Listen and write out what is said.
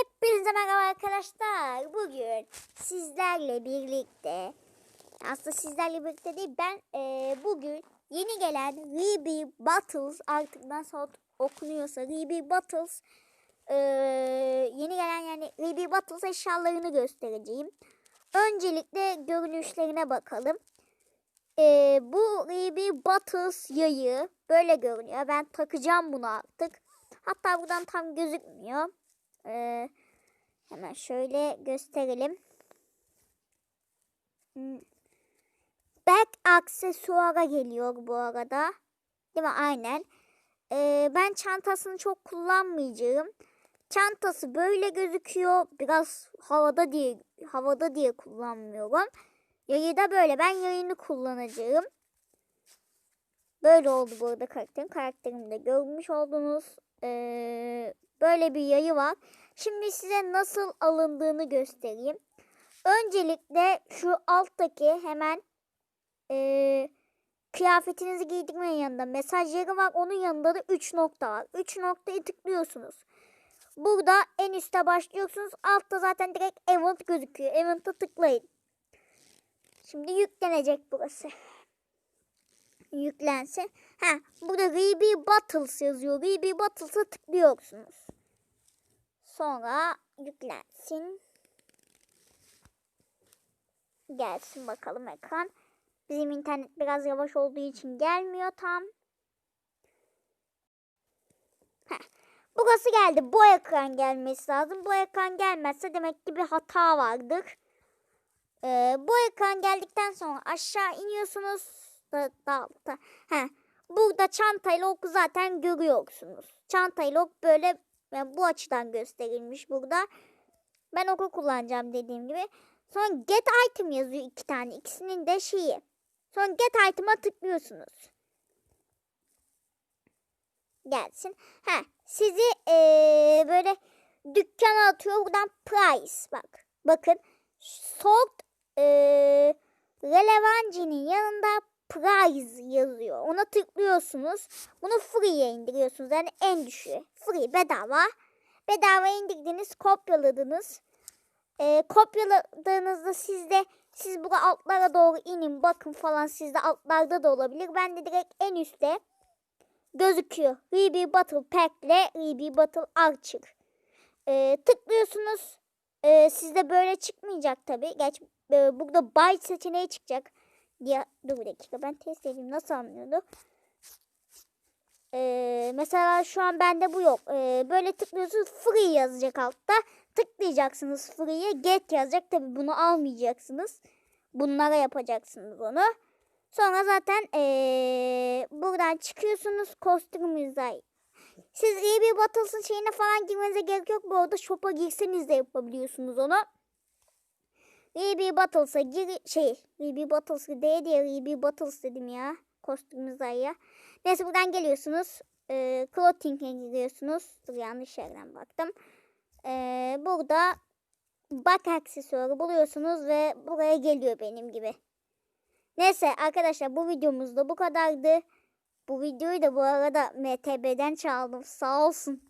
Hepinize merhaba arkadaşlar. Bugün sizlerle birlikte aslında sizlerle birlikte değil ben eee, bugün yeni gelen Ruby Battles artık nasıl okunuyorsa Ruby Battles eee, yeni gelen yani Ruby Battles eşyalarını göstereceğim. Öncelikle görünüşlerine bakalım. Eee, bu Ruby Battles yayı böyle görünüyor. Ben takacağım bunu artık. Hatta buradan tam gözükmüyor. Ee, hemen şöyle gösterelim. Hmm. Back aksesuara geliyor bu arada. Değil mi? Aynen. Ee, ben çantasını çok kullanmayacağım. Çantası böyle gözüküyor. Biraz havada diye havada diye kullanmıyorum. Yayı da böyle. Ben yayını kullanacağım. Böyle oldu bu arada karakterim. Karakterimi de görmüş oldunuz. Ee, böyle bir yayı var. Şimdi size nasıl alındığını göstereyim. Öncelikle şu alttaki hemen ee, kıyafetinizi giydirmeyin yanında mesaj yeri var. Onun yanında da 3 nokta var. 3 noktayı tıklıyorsunuz. Burada en üstte başlıyorsunuz. Altta zaten direkt event gözüküyor. Event'a tıklayın. Şimdi yüklenecek burası yüklensin. Ha, burada Ruby Battles yazıyor. Ruby Battles'a tıklıyorsunuz. Sonra yüklensin. Gelsin bakalım ekran. Bizim internet biraz yavaş olduğu için gelmiyor tam. Burası geldi. Bu ekran gelmesi lazım. Bu ekran gelmezse demek ki bir hata vardır. Ee, bu ekran geldikten sonra aşağı iniyorsunuz da, da, da. He. Burada çantayla oku zaten görüyorsunuz. Çantayla ok böyle yani bu açıdan gösterilmiş burada. Ben oku kullanacağım dediğim gibi. Sonra get item yazıyor iki tane. İkisinin de şeyi. Sonra get item'a tıklıyorsunuz. Gelsin. Ha, sizi ee, böyle dükkana atıyor. Buradan price bak. Bakın. Sold ee, Relevanci'nin yanında prize yazıyor. Ona tıklıyorsunuz. Bunu free'ye indiriyorsunuz. Yani en düşüğü. Free bedava. Bedava indirdiniz, kopyaladınız. Ee, kopyaladığınızda sizde siz burada altlara doğru inin bakın falan sizde altlarda da olabilir. Ben de direkt en üstte gözüküyor. Ruby Battle Pack ile Ruby Battle Archer. Ee, tıklıyorsunuz. Ee, sizde böyle çıkmayacak tabi. Geç e, burada buy seçeneği çıkacak diye dur bir dakika ben test edeyim nasıl anlıyordu? Ee, mesela şu an bende bu yok. Ee, böyle tıklıyorsunuz free yazacak altta. Tıklayacaksınız free'ye get yazacak. Tabi bunu almayacaksınız. Bunlara yapacaksınız onu. Sonra zaten ee, buradan çıkıyorsunuz kostümünüze. Siz iyi bir Battles'ın şeyine falan girmenize gerek yok. Bu arada shop'a girseniz de yapabiliyorsunuz onu. RB Battles'a gir şey RB Battles'a D diye RB Battles dedim ya. Kostümümüz ya. Neyse buradan geliyorsunuz. E, clothing'e giriyorsunuz. Dur yanlış yerden baktım. E, burada bak aksesuarı buluyorsunuz ve buraya geliyor benim gibi. Neyse arkadaşlar bu videomuz da bu kadardı. Bu videoyu da bu arada MTB'den çaldım. Sağ olsun.